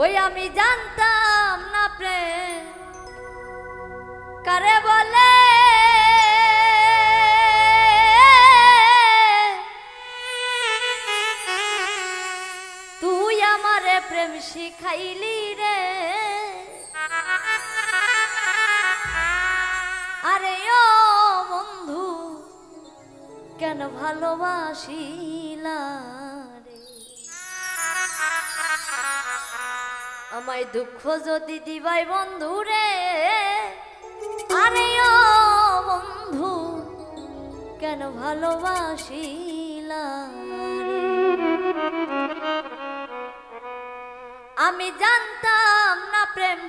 ওই আমি জানতাম না প্রেম। কারে বলে? তুই আমারে প্রেম শিখাইলি রে। আরে ও বন্ধু, কেন ভালোবাসিলা? আমায় দুঃখ যদি দিবাই বন্ধু রে আরে ও বন্ধু, কেন ভালোবাসিলা? আমি জানতাম না প্রেম,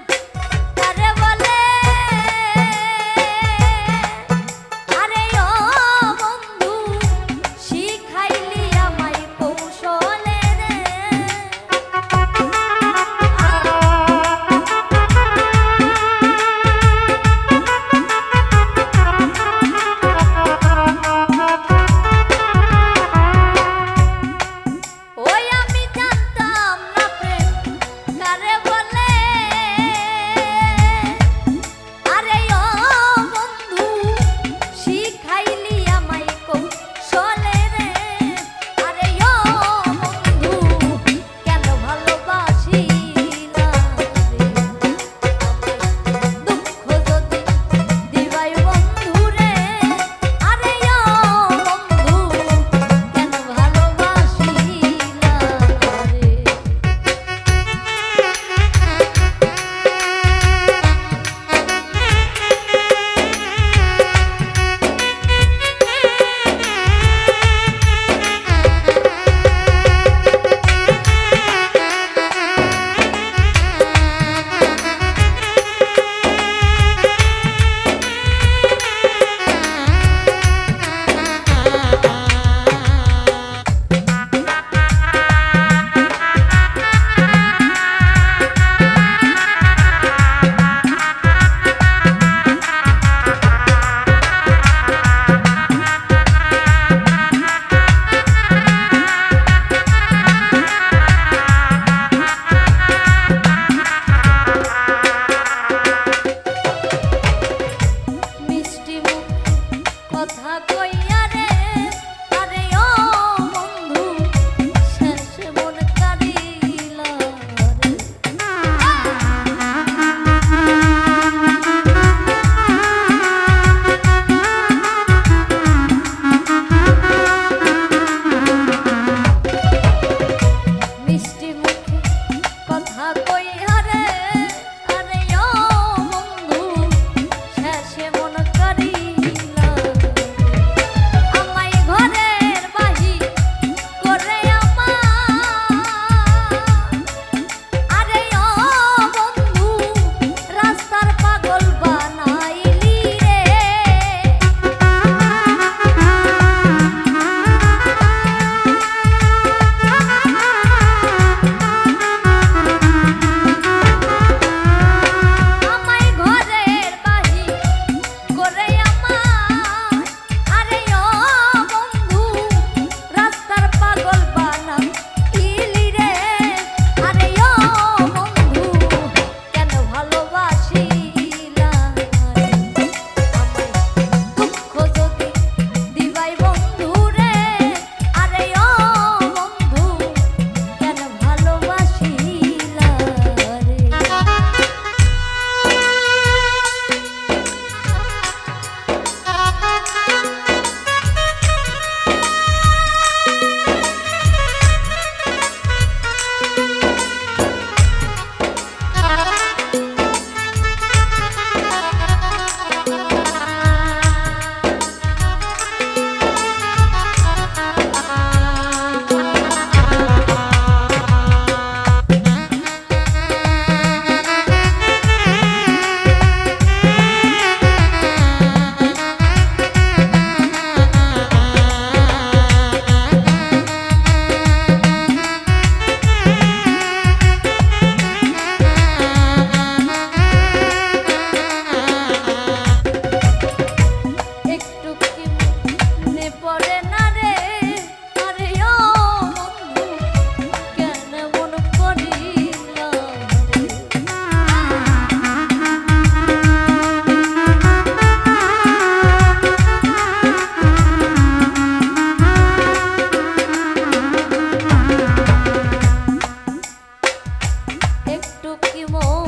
আরে বলে কথা কই টুকি মো